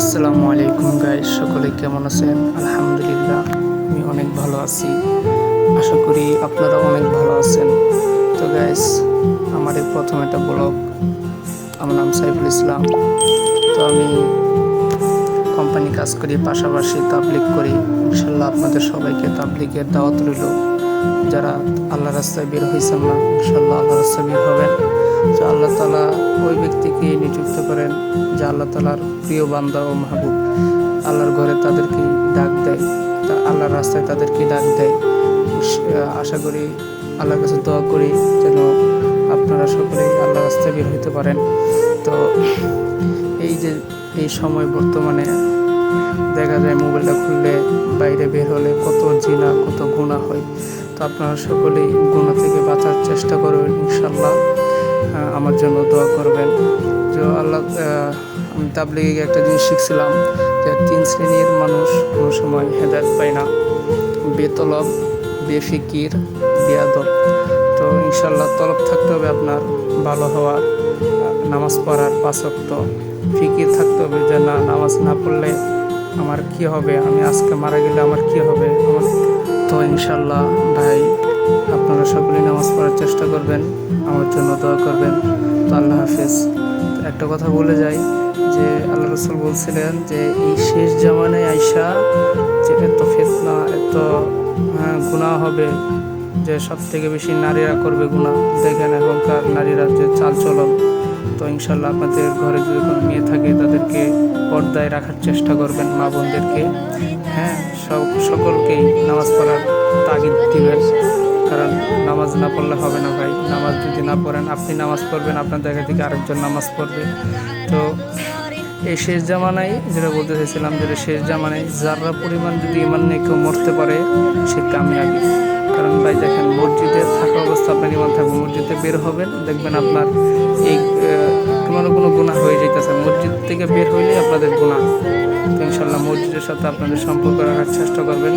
আসসালামু আলাইকুম গাইস সকলে কেমন আছেন? আলহামদুলিল্লাহ, আমি অনেক ভালো আছি। আশা করি আপনারা অনেক ভালো আছেন। তো গাইস আমার এই প্রথম একটা ব্লগ আমার নাম সাইফুল ইসলাম। তো আমি কোম্পানি কাজ করি, পাশাপাশি তাবলিক করি। ইনশাল্লাহ আপনাদের সবাইকে তাবলিকের দাওয়াত রইল। যারা আল্লাহ রাস্তায় বের হয়েছেন না ইনশাল্লাহ আল্লাহ রাস্তায় বের হবেন। যে আল্লাহ তালা ওই ব্যক্তিকে নিযুক্ত করেন, যে আল্লাহ তালার প্রিয় বান্দা ও মাহবুব। আল্লাহর ঘরে তাদেরকে ডাক দেয়, তা আল্লাহর রাস্তায় তাদেরকে ডাক দেয়। আশা করি আল্লাহর কাছে দোয়া করি যেন আপনারা সকলেই আল্লাহ রাস্তায় বের হইতে পারেন। তো এই যে এই সময় বর্তমানে দেখা যায় মোবাইলটা খুললে বাইরে বের হলে কত জিনা, কত গুণা হয়। তো আপনারা সকলেই গুণা থেকে বাঁচার চেষ্টা করবেন ইনশাল্লাহ আমার জন্য দোয়া করবেন। যে আল্লাহ আমি তাবলিগে একটা জিনিস শিখছিলাম যে তিন শ্রেণির মানুষ কোনো সময় হেদায়ত পায় না। বেতলব, বেফিকির, বেয়াদব। তো ইনশাল্লাহ তলব থাকতে হবে আপনার, ভালো হওয়ার নামাজ পড়ার পাঁচক্ত ফিকির থাকতে হবে যে না, নামাজ না পড়লে আমার কি হবে? আমি আজকে মারা গেলে আমার কি হবে? আমার তো ইনশাল্লাহ ভাই আপনারা সকলেই নামাজ পড়ার চেষ্টা করবেন আমার জন্য দোয়া করবেন। তো আল্লাহ হাফেজ। একটা কথা বলে যাই যে আল্লাহ রসুল বলছিলেন যে এই শেষ জামানায় আইসা যে এত ফেতনা এত হ্যাঁ, গুণা হবে যে সব থেকে বেশি নারীরা করবে গুণা দেখেন এখনকার নারীরা যে চাল চলন তো ইনশাল্লাহ আপনাদের ঘরে যদি কোনো মেয়ে থাকে তাদেরকে পর্দায় রাখার চেষ্টা করবেন মা বোনদেরকে। হ্যাঁ সব সকলকেই নামাজ পড়ার তাগিদ দিবেন। কারণ নামাজ না পড়লে হবে না ভাই। নামাজ যদি না পড়েন, আপনি নামাজ পড়বেন, আপনার জায়গা থেকে আরেকজন নামাজ পড়বে। তো এই শেষ জামানায় যেটা বলতে চাইছিলাম যেটা শেষ জামানায় যারা পরিমাণ যদি ইমান নিয়ে কেউ মরতে পারে, সে কামিয়াবি। কারণ ভাই দেখেন, মসজিদে থাকা অবস্থা, আপনার ইমান থাকবে। মসজিদে বের হবেন, দেখবেন আপনার এই কোনো কোনো গুণা হয়ে যাইতেছে। মসজিদ থেকে বের হইলেই আপনাদের গুণা ইনশাল্লাহ মসজিদের সাথে আপনাদের সম্পর্ক রাখার চেষ্টা করবেন।